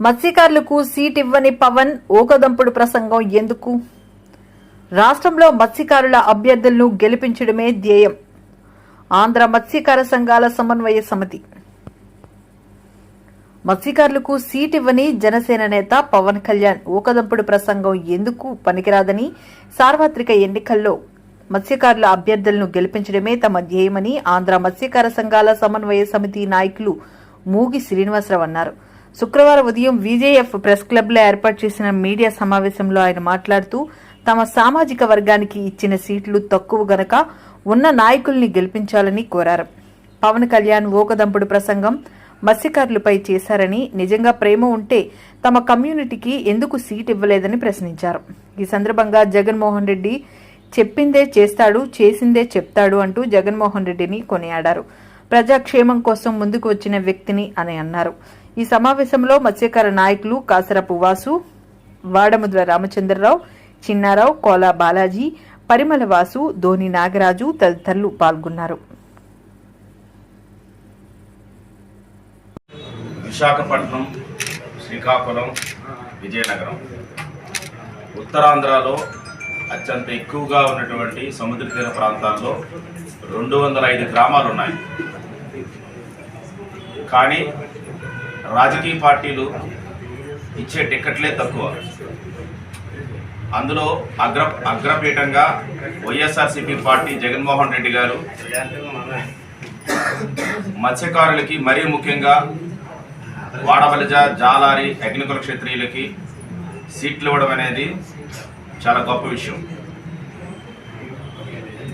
మత్స్యకారులకు సీట్ ఇవ్వని పవన్ ఓకదంపుడు ప్రసంగం ఎందుకు? రాష్ట్రంలో మత్స్యకారుల అభ్యర్థులను గెలిపించడమే ధ్యేయం. ఆంధ్ర మత్స్యకార సంఘాల సమన్వయ సమితి. మత్స్యకారులకు సీట్ ఇవ్వని జనసేన నేత పవన్ కళ్యాణ్ ఊకదంపుడు ప్రసంగం ఎందుకు పనికిరాదని సార్వత్రిక ఎన్నికల్లో మత్స్యకారుల అభ్యర్థులను గెలిపించడమే తమ ధ్యేయమని ఆంధ్ర మత్స్యకార సంఘాల సమన్వయ సమితి నాయకులు మూగి శ్రీనివాసరావు అన్నారు. శుక్రవారం ఉదయం విజేఎఫ్ ప్రెస్ క్లబ్లో ఏర్పాటు చేసిన మీడియా సమావేశంలో ఆయన మాట్లాడుతూ తమ సామాజిక వర్గానికి ఇచ్చిన సీట్లు తక్కువ గనక ఉన్న నాయకుల్ని గెలిపించాలని కోరారు. పవన్ కళ్యాణ్ ఓకదంపుడు ప్రసంగం మత్స్యకారులపై చేశారని నిజంగా ప్రేమ ఉంటే తమ కమ్యూనిటీకి ఎందుకు సీట్ ఇవ్వలేదని ప్రశ్నించారు. ఈ సందర్భంగా జగన్మోహన్ రెడ్డి చెప్పిందే చేస్తాడు చేసిందే చెప్తాడు అంటూ జగన్మోహన్ రెడ్డిని కొనియాడారు. ప్రజాక్షేమం కోసం ముందుకు వచ్చిన వ్యక్తిని అని అన్నారు. ఈ సమావేశంలో మత్స్యకార నాయకులు కాసరపు వాసు వాడముద్ర రామచంద్రరావు చిన్నారావు కోలా బాలాజీ పరిమళ వాసు ధోని నాగరాజు తదితరులు పాల్గొన్నారు. విశాఖపట్నం శ్రీకాకుళం విజయనగరం. ఉత్తరాంధ్రలో అత్యంత ఎక్కువగా ఉన్నటువంటి సముద్ర తీర ప్రాంతాల్లో రెండు వందల ఐదు గ్రామాలు ఉన్నాయి కానీ రాజకీయ పార్టీలు ఇచ్చే టిక్కెట్లే తక్కువ. అందులో అగ్ర అగ్రపీఠంగా వైఎస్ఆర్సీపీ పార్టీ జగన్మోహన్ రెడ్డి గారు మత్స్యకారులకి మరీ ముఖ్యంగా వాడవలజ జాలారి అగ్నికుల క్షత్రియులకి సీట్లు ఇవ్వడం అనేది చాలా గొప్ప విషయం.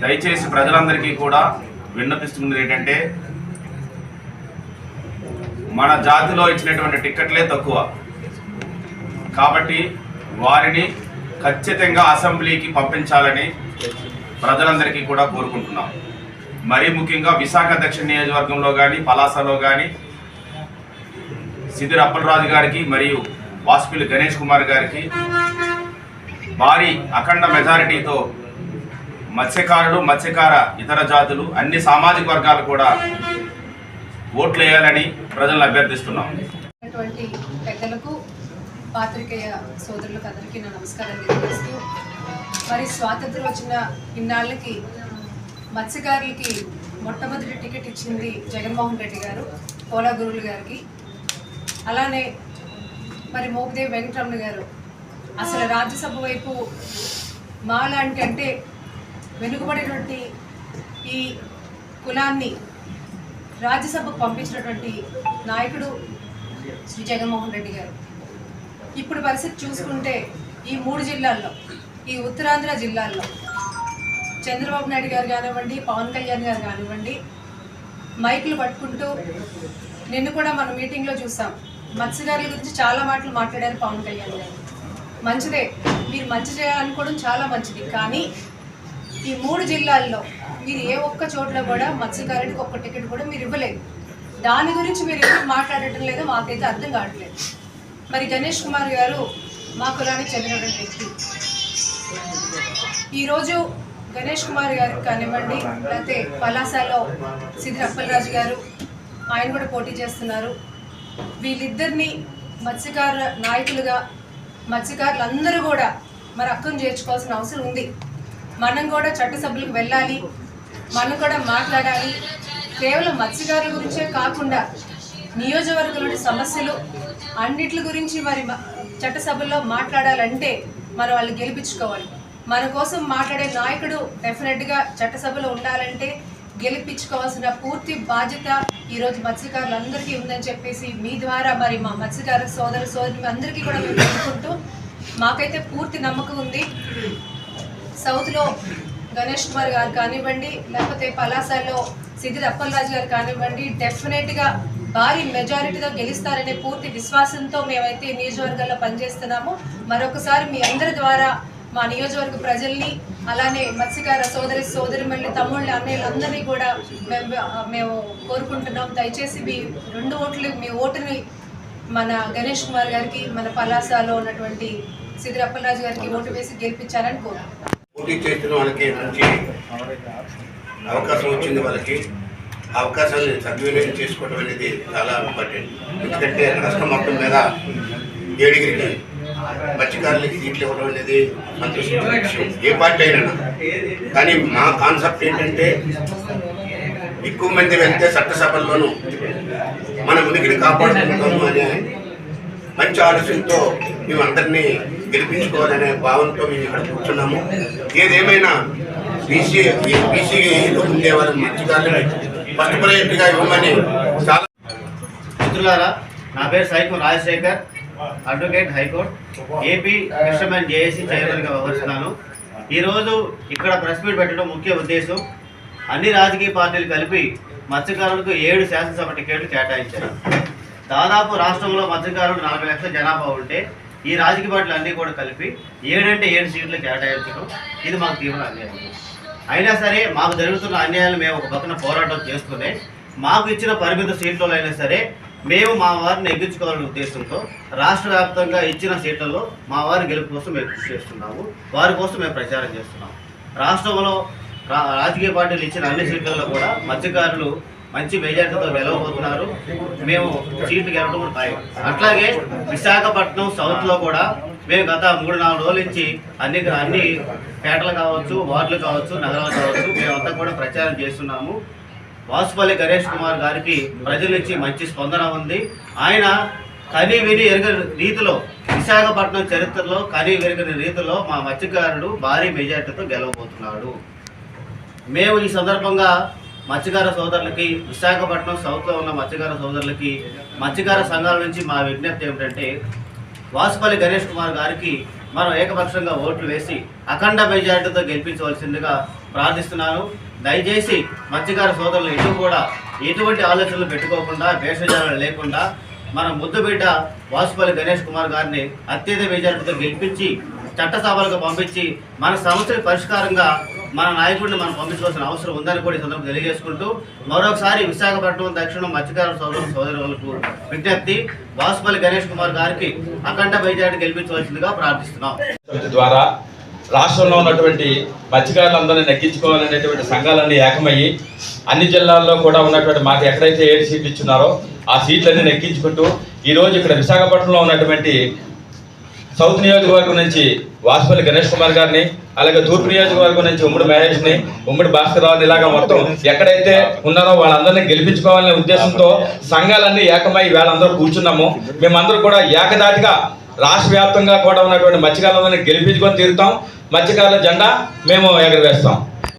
దయచేసి ప్రజలందరికీ కూడా విన్నపిస్తున్నది ఏంటంటే మన జాతిలో ఇచ్చినటువంటి టిక్కెట్లే తక్కువ. కాబట్టి వారిని ఖచ్చితంగా అసెంబ్లీకి పంపించాలని ప్రజలందరికీ కూడా కోరుకుంటున్నాం. మరీ ముఖ్యంగా విశాఖ దక్షిణ నియోజకవర్గంలో కానీ పలాసలో కానీ సిదిర్ అప్పలరాజు గారికి మరియు వాసుపల్లి గణేష్ కుమార్ గారికి భారీ అఖండ మెజారిటీతో మత్స్యకారులు మత్స్యకార ఇతర జాతులు అన్ని సామాజిక వర్గాలు కూడా ఓట్లు వేయాలని ప్రజలను అభ్యర్థిస్తున్నాం. పెద్దలకు పాత్రికేయ సోదరులకు అందరికీ నా నమస్కారం తెలియజేస్తూ మరి స్వాతంత్రం వచ్చిన ఇన్నాళ్ళకి మత్స్యకారులకి మొట్టమొదటి టికెట్ ఇచ్చింది జగన్మోహన్ రెడ్డి గారు పోలా గురువులు గారికి. అలానే మరి మోపిదేవి వెంకటరమణ గారు. అసలు రాజ్యసభ వైపు మాలాంటి అంటే వెనుకబడినటువంటి ఈ కులాన్ని రాజ్యసభకు పంపించినటువంటి నాయకుడు శ్రీ జగన్మోహన్ రెడ్డి గారు. ఇప్పుడు పరిస్థితి చూసుకుంటే ఈ మూడు జిల్లాల్లో ఈ ఉత్తరాంధ్ర జిల్లాల్లో చంద్రబాబు నాయుడు గారు కానివ్వండి పవన్ కళ్యాణ్ గారు కానివ్వండి మైకులు పట్టుకుంటూ నిన్ను కూడా మన మీటింగ్లో చూసాం. మత్స్యకారుల గురించి చాలా మాటలు మాట్లాడారు పవన్ కళ్యాణ్ గారు. మంచిదే మీరు మంచి చేయాలనుకోవడం చాలా మంచిది. కానీ ఈ మూడు జిల్లాల్లో మీరు ఏ ఒక్క చోట్ల కూడా మత్స్యకారుడికి ఒక్క టికెట్ కూడా మీరు ఇవ్వలేదు. దాని గురించి మీరు ఎందుకు మాట్లాడటం లేదో మాకైతే అర్థం కావట్లేదు. మరి గణేష్ కుమార్ గారు మా కులానికి చెందినటువంటి వ్యక్తి. ఈరోజు గణేష్ కుమార్ గారు కానివ్వండి లేకపోతే పలాసాలో సిద్ధి అప్పలరాజు గారు ఆయన కూడా పోటీ చేస్తున్నారు. వీళ్ళిద్దరిని మత్స్యకారుల నాయకులుగా మత్స్యకారులందరూ కూడా మరి అక్కను చేర్చుకోవాల్సిన అవసరం ఉంది. మనం కూడా చట్టసభలకు వెళ్ళాలి మనం కూడా మాట్లాడాలి. కేవలం మత్స్యకారుల గురించే కాకుండా నియోజకవర్గంలోని సమస్యలు అన్నిటి గురించి మరి మ- చట్టసభల్లో మాట్లాడాలంటే మనం వాళ్ళు గెలిపించుకోవాలి. మన కోసం మాట్లాడే నాయకుడు డెఫినెట్గా చట్టసభలో ఉండాలంటే గెలిపించుకోవాల్సిన పూర్తి బాధ్యత ఈరోజు మత్స్యకారులందరికీ ఉందని చెప్పేసి మీ ద్వారా మరి మా మత్స్యకారు సోదరు సోదరులు అందరికీ కూడా మేము కోరుకుంటూ మాకైతే పూర్తి నమ్మకం ఉంది. సౌత్లో గణేష్ కుమార్ గారు కానివ్వండి లేకపోతే పలాసలో సిద్ధిర్ అప్పలరాజు గారు కానివ్వండి డెఫినెట్గా భారీ మెజారిటీతో గెలుస్తారనే పూర్తి విశ్వాసంతో మేమైతే నియోజకవర్గంలో నియోజకవర్గాల్లో పనిచేస్తున్నాము. మరొకసారి మీ అందరి ద్వారా మా నియోజకవర్గ ప్రజల్ని అలానే మత్స్యకార సోదరి సోదరిమల్ని తమ్ముళ్ళ అన్నయ్యలు కూడా మేము మేము కోరుకుంటున్నాం. దయచేసి మీ రెండు ఓట్లు మీ ఓటుని మన గణేష్ కుమార్ గారికి మన పలాసలో ఉన్నటువంటి సిద్ధిర్ గారికి ఓటు వేసి గెలిపించాలని కోరుకుంటున్నాం. పోటీ చేస్తున్న వాళ్ళకి మంచి అవకాశం వచ్చింది వాళ్ళకి. అవకాశాన్ని సద్వినియోగం చేసుకోవడం అనేది చాలా ఇంపార్టెంట్. ఎందుకంటే రాష్ట్రం మొత్తం మీద ఏడుగురికి మత్స్యకారులకి సీట్లు ఇవ్వడం అనేది సంతోషించిన విషయం ఏ పార్టీ అయినా కానీ మా కాన్సెప్ట్ ఏంటంటే ఎక్కువ మంది వెళ్తే చట్టసభల్లోనూ మన ఉనికిని కాపాడుకుంటాము అనే మంచి ఆలోచనతో మేము అందరినీ గెలిపించుకోవాలనే భావంతో మేము ఇక్కడ కూర్చున్నాము. ఏదేమైనా బీసీ బీసీలో ఉండే వాళ్ళ మత్స్యకారులు ఫస్ట్ ప్రయారిటీగా ఇవ్వమని చాలా మిత్రులారా నా పేరు Saikam Rajasekhar advocate high court AP fishermen JAC చైర్మన్గా వ్యవహరిస్తున్నాను. ఈరోజు ఇక్కడ ప్రెస్ మీట్ పెట్టడం ముఖ్య ఉద్దేశం అన్ని రాజకీయ పార్టీలు కలిపి మత్స్యకారులకు ఏడు శాసనసభ టికెట్లు కేటాయించారు. దాదాపు రాష్ట్రంలో మత్స్యకారులు నలభై లక్షల జనాభా ఉంటే ఈ రాజకీయ పార్టీలు అన్నీ కూడా కలిపి ఏడంటే ఏడు సీట్లు కేటాయించడం ఇది మాకు తీవ్ర అన్యాయం. అయినా సరే మాకు జరుగుతున్న అన్యాయాలు మేము ఒక పక్కన పోరాటం చేసుకునే మాకు ఇచ్చిన పరిమిత సీట్లలో అయినా సరే మేము మా వారిని ఎగ్గించుకోవాలనే ఉద్దేశంతో రాష్ట్ర వ్యాప్తంగా ఇచ్చిన సీట్లలో మా వారి గెలుపు కోసం మేము కృషి చేస్తున్నాము. వారి కోసం మేము ప్రచారం చేస్తున్నాము. రాష్ట్రంలో రా- రాజకీయ పార్టీలు ఇచ్చిన అన్ని సీట్లలో కూడా మత్స్యకారులు మంచి మెజార్టీతో గెలవబోతున్నారు మేము సీట్లు గెలవడం కూడా ఖాయం. అట్లాగే విశాఖపట్నం సౌత్లో కూడా మేము గత మూడు నాలుగు రోజుల నుంచి అన్ని అన్ని పేటలు కావచ్చు వార్డులు కావచ్చు నగరాలు కావచ్చు మేమంతా కూడా ప్రచారం చేస్తున్నాము. వాసుపల్లి గణేష్ కుమార్ గారికి ప్రజల నుంచి మంచి స్పందన ఉంది. ఆయన కని విని ఎరగని రీతిలో విశాఖపట్నం చరిత్రలో కని వెరగని రీతిలో మా మత్స్యకారుడు భారీ మెజార్టీతో గెలవబోతున్నాడు. మేము ఈ సందర్భంగా మత్స్యకార సోదరులకి విశాఖపట్నం సౌత్లో ఉన్న మత్స్యకార సోదరులకి మత్స్యకార సంఘాల నుంచి మా విజ్ఞప్తి ఏమిటంటే వాసుపల్లి గణేష్ కుమార్ గారికి మనం ఏకపక్షంగా ఓట్లు వేసి అఖండ మెజార్టీతో గెలిపించవలసిందిగా ప్రార్థిస్తున్నాను. దయచేసి మత్స్యకార సోదరులు ఎటు కూడా ఎటువంటి ఆలోచనలు పెట్టుకోకుండా భేషజాలు లేకుండా మన ముద్దుబిడ్డ వాసుపల్లి గణేష్ కుమార్ గారిని అత్యధిక మెజార్టీతో గెలిపించి చట్టసభలకు పంపించి మన సమస్యల పరిష్కారంగా మన నాయకుడిని మనం పంపించవలసిన అవసరం ఉందని కూడా ఈ సందర్భంగా తెలియజేసుకుంటూ మరొకసారి విశాఖపట్నం దక్షిణం మత్స్యకార సోదరు సోదరులకు విజ్ఞప్తి వాసుపల్లి గణేష్ కుమార్ గారికి అఖండ వైద్యాన్ని గెలిపించవలసిందిగా ప్రార్థిస్తున్నాం. ద్వారా రాష్ట్రంలో ఉన్నటువంటి మత్స్యకారులందరినీ నెగ్గించుకోవాలనేటువంటి సంఘాలన్నీ ఏకమయ్యి అన్ని జిల్లాల్లో కూడా ఉన్నటువంటి మాకు ఎక్కడైతే ఏడు సీట్లు ఇచ్చున్నారో ఆ సీట్లన్నీ నెగ్గించుకుంటూ ఈరోజు ఇక్కడ విశాఖపట్నంలో ఉన్నటువంటి సౌత్ నియోజకవర్గం నుంచి వాసుపల్లి గణేష్ కుమార్ గారిని అలాగే తూర్పు నియోజకవర్గం నుంచి ఉమ్మడి మహేష్ని ఉమ్మడి భాస్కర్ రావుని ఇలాగా మొత్తం ఎక్కడైతే ఉన్నారో వాళ్ళందరినీ గెలిపించుకోవాలనే ఉద్దేశంతో సంఘాలన్నీ ఏకమై వేళందరూ కూర్చున్నాము. మేమందరూ కూడా ఏకదాటిగా రాష్ట్ర వ్యాప్తంగా కూడా ఉన్నటువంటి మత్స్యకారులందరినీ గెలిపించుకొని తీరుతాం. మత్స్యకారుల జెండా మేము ఎగరవేస్తాం.